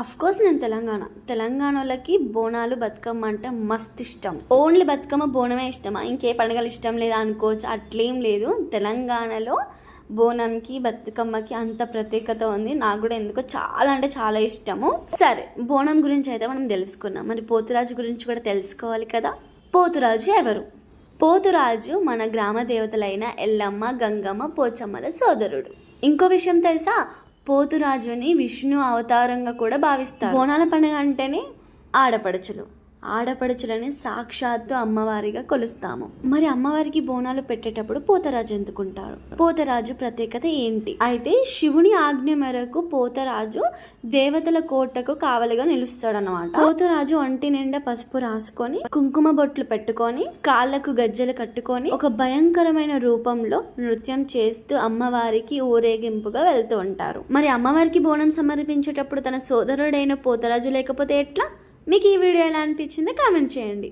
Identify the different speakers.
Speaker 1: Course నేను తెలంగాణ. తెలంగాణ వాళ్ళకి బోనాలు బతుకమ్మ అంటే మస్త్ ఇష్టం. ఓన్లీ బతుకమ్మ బోనమే ఇష్టమా? ఇంకే పండుగలు ఇష్టం లేదా అనుకోవచ్చు. అట్లేం లేదు. తెలంగాణలో బోనంకి బతుకమ్మకి అంత ప్రత్యేకత ఉంది. నాకు కూడా ఎందుకో చాలా అంటే చాలా ఇష్టము. సరే బోనం గురించి అయితే మనం తెలుసుకున్నాం మరి పోతురాజు గురించి కూడా తెలుసుకోవాలి కదా? పోతురాజు ఎవరు? పోతురాజు మన గ్రామ దేవతలైన ఎల్లమ్మ గంగమ్మ పోచమ్మల సోదరుడు. ఇంకో విషయం తెలుసా? పోతురాజుని విష్ణు అవతారంగా కూడా భావిస్తారు. బోనాల పండుగ అంటేనే ఆడపడుచులు. ఆడపడుచులని సాక్షాత్తు అమ్మవారిగా కొలుస్తాము. మరి అమ్మవారికి బోనాలు పెట్టేటప్పుడు పోతరాజు ఎందుకుంటారు? పోతరాజు ప్రత్యేకత ఏంటి? అయితే శివుని ఆజ్ఞ మేరకు పోతరాజు దేవతల కోటకు కావలిగా నిలుస్తాడనమాట పోతరాజు ఒంటి నిండా పసుపు రాసుకొని కుంకుమ బొట్లు పెట్టుకొని కాళ్ళకు గజ్జలు కట్టుకొని ఒక భయంకరమైన రూపంలో నృత్యం చేస్తూ అమ్మవారికి ఊరేగింపుగా వెళ్తూ ఉంటారు. మరి అమ్మవారికి బోనం సమర్పించేటప్పుడు తన సోదరుడైన పోతరాజు లేకపోతే ఎట్లా? మీకు ఈ వీడియో ఎలా అనిపించిందో కామెంట్ చేయండి.